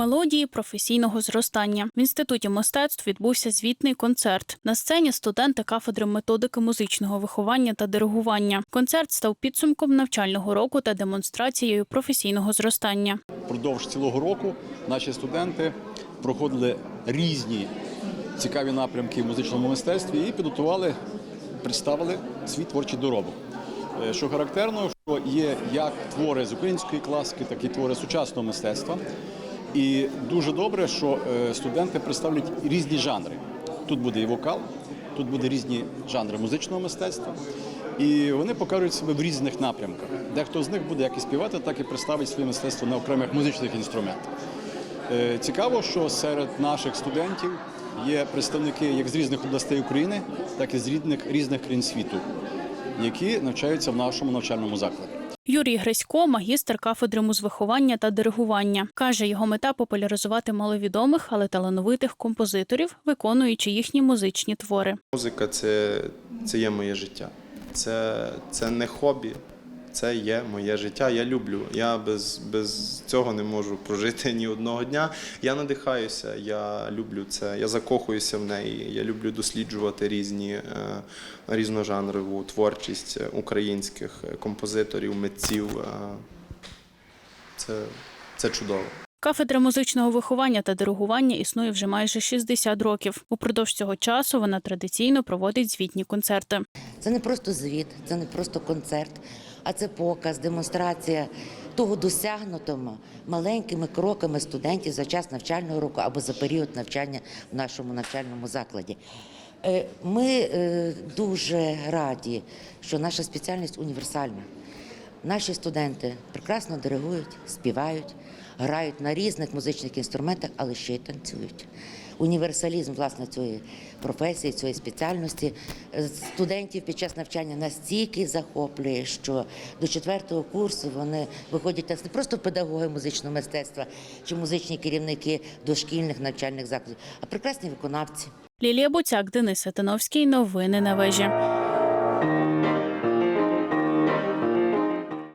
Мелодії професійного зростання в інституті мистецтв відбувся звітний концерт. На сцені студенти кафедри методики музичного виховання та диригування. Концерт став підсумком навчального року та демонстрацією професійного зростання. Впродовж цілого року наші студенти проходили різні цікаві напрямки в музичному мистецтві і підготували, представили свій творчий доробок. Е, Що характерно, що є як твори з української класики, так і твори сучасного мистецтва. І дуже добре, що е, студенти представлять різні жанри. Тут буде і вокал, тут буде різні жанри музичного мистецтва. І вони покажуть себе в різних напрямках. Дехто з них буде як і співати, так і представить своє мистецтво на окремих музичних інструментах. Е, Цікаво, що серед наших студентів є представники як з різних областей України, так і з різних, різних країн світу, які навчаються в нашому навчальному закладі. Юрій Гресько, магістр кафедри музвиховання та диригування, каже, його мета популяризувати маловідомих, але талановитих композиторів, виконуючи їхні музичні твори. Музика це, це є моє життя. Це, це не хобі, це є моє життя. Я люблю. Я без, без цього не можу прожити ні одного дня. Я надихаюся, я люблю це, я закохуюся в неї. Я люблю досліджувати різні е, різножанрову творчість українських композиторів, митців. Е, це, це чудово. Кафедра музичного виховання та диригування існує вже майже 60 років. Упродовж цього часу вона традиційно проводить звітні концерти. Це не просто звіт, це не просто концерт, а це показ, демонстрація того досягнутого маленькими кроками студентів за час навчального року або за період навчання в нашому навчальному закладі. Е, Ми е, дуже раді, що наша спеціальність універсальна. Наші студенти прекрасно диригують, співають, грають на різних музичних інструментах, але ще й танцюють. Універсалізм власне цієї професії, цієї спеціальності е, студентів під час навчання настільки захоплює, що до четвертого курсу вони виходять не просто педагоги музичного мистецтва чи музичні керівники дошкільних навчальних закладів, а прекрасні виконавці. Лілія Буцяк, Денис Сатановський. Новини на вежі.